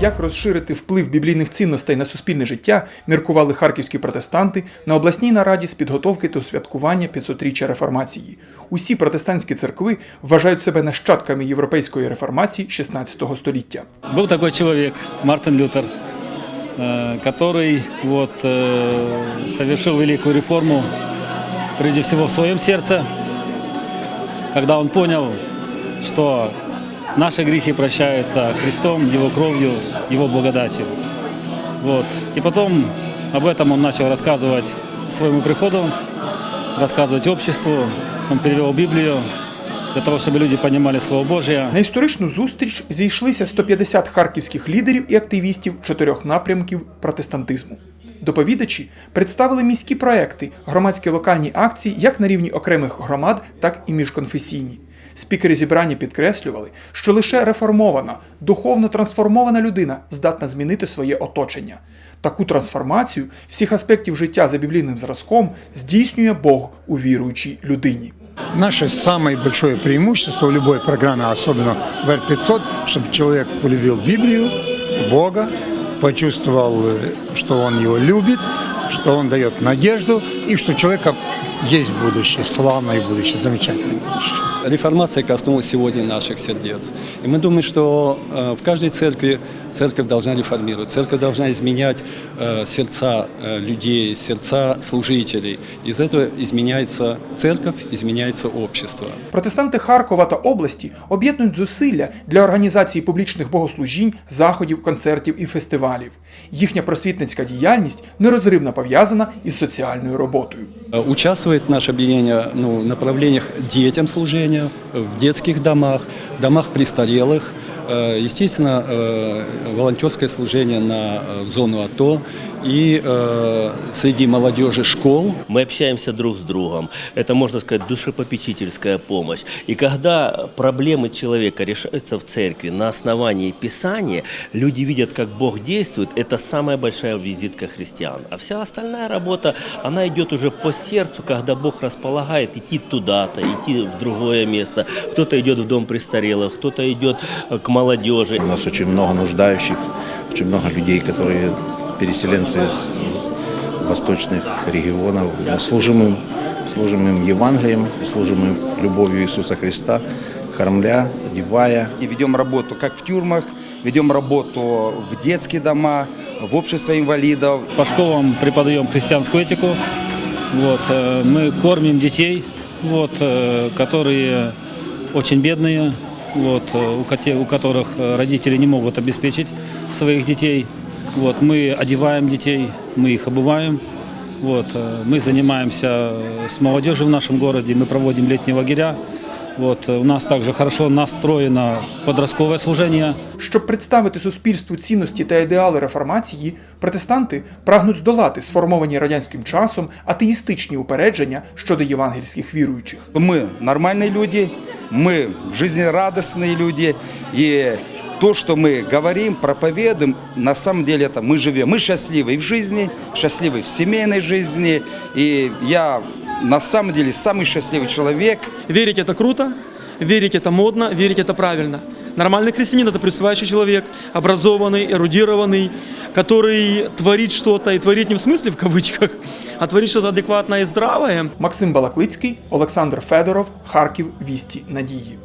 Як розширити вплив біблійних цінностей на суспільне життя, міркували харківські протестанти на обласній нараді з підготовки до святкування 500-річчя реформації. Усі протестантські церкви вважають себе нащадками європейської реформації 16 століття. Был такой человек, Мартин Лютер, э, который вот, э, совершил великую реформу, прежде всего в своем сердце, когда он понял, что наши грехи прощаются Христом, Его кровью, Его благодатью. Вот. И потом об этом он начал рассказывать своему приходу, рассказывать обществу. Он перевел Библию для того, чтобы люди понимали Слово Божье. На історичну зустріч зійшлися 150 харківських лідерів і активістів чотирьох напрямків протестантизму. Доповідачі представили міські проекти, громадські локальні акції як на рівні окремих громад, так і міжконфесійні. Спікери зібрання підкреслювали, що лише реформована, духовно трансформована людина здатна змінити своє оточення. Таку трансформацію всіх аспектів життя за біблійним зразком здійснює Бог у віруючій людині. Наше самое большое преимущество в любой программе, особенно в R500, чтобы человек полюбил Библию, Бога, почувствовал, э, что он его любит, что он дает надежду и что человека есть будущее, славное будущее, замечательное будущее. Реформация коснулась сегодня наших сердец. И мы думаем, что э, в каждой церкви церковь должна реформировать, церковь должна изменять э, сердца э, людей, сердца служителей. Из этого изменяется церковь, изменяется общество. Протестанти Харкова та області об'єднують зусилля для організації публічних богослужінь, заходів, концертів і фестивалів. Їхня просвітницька діяльність нерозривно пов'язана із соціальною роботою. Э, Участвует наше объединение ну, в направлениях детям служения, в детских домах, домах престарелых, э, Естественно, э, волонтерское служение на э, в зону АТО и э, среди молодежи школ. Мы общаемся друг с другом. Это, можно сказать, душепопечительская помощь. И когда проблемы человека решаются в церкви на основании Писания, люди видят, как Бог действует. Это самая большая визитка христиан. А вся остальная работа, она идет уже по сердцу, когда Бог располагает идти туда-то, идти в другое место. Кто-то идет в дом престарелых, кто-то идет э, к молодежи. У нас очень много нуждающих, очень много людей, которые переселенцы из восточных регионов. Мы служим им, служим им Евангелием, служим им любовью Иисуса Христа, кормля, одевая. И ведем работу как в тюрьмах, ведем работу в детские дома, в общество инвалидов. По школам преподаем христианскую этику. Вот, э, мы кормим детей, вот, э, которые очень бедные, вот, э, у, коте- у которых э, родители не могут обеспечить своих детей. Вот, мы одеваем детей, мы их обуваем. Вот, э, мы занимаемся э, с молодежью в нашем городе, мы проводим летние лагеря. Вот, э, у нас также хорошо настроено подростковое служение. Щоб представити суспільству цінності та ідеали реформації, протестанти прагнуть здолати сформовані радянським часом атеїстичні упередження щодо євангельських віруючих. Мы нормальные люди, мы жизнерадостные люди, и то, что мы говорим, проповедуем, на самом деле это мы живем. Мы счастливы в жизни, счастливы в семейной жизни, и я на самом деле самый счастливый человек, Верить это круто, верить это модно, верить это правильно. Нормальный христианин – это преуспевающий человек, образованный, эрудированный, который творит что-то, и творит не в смысле в кавычках, а творит что-то адекватное и здравое. Максим Балаклицький, Олександр Федоров, Харків, Вісті Надії.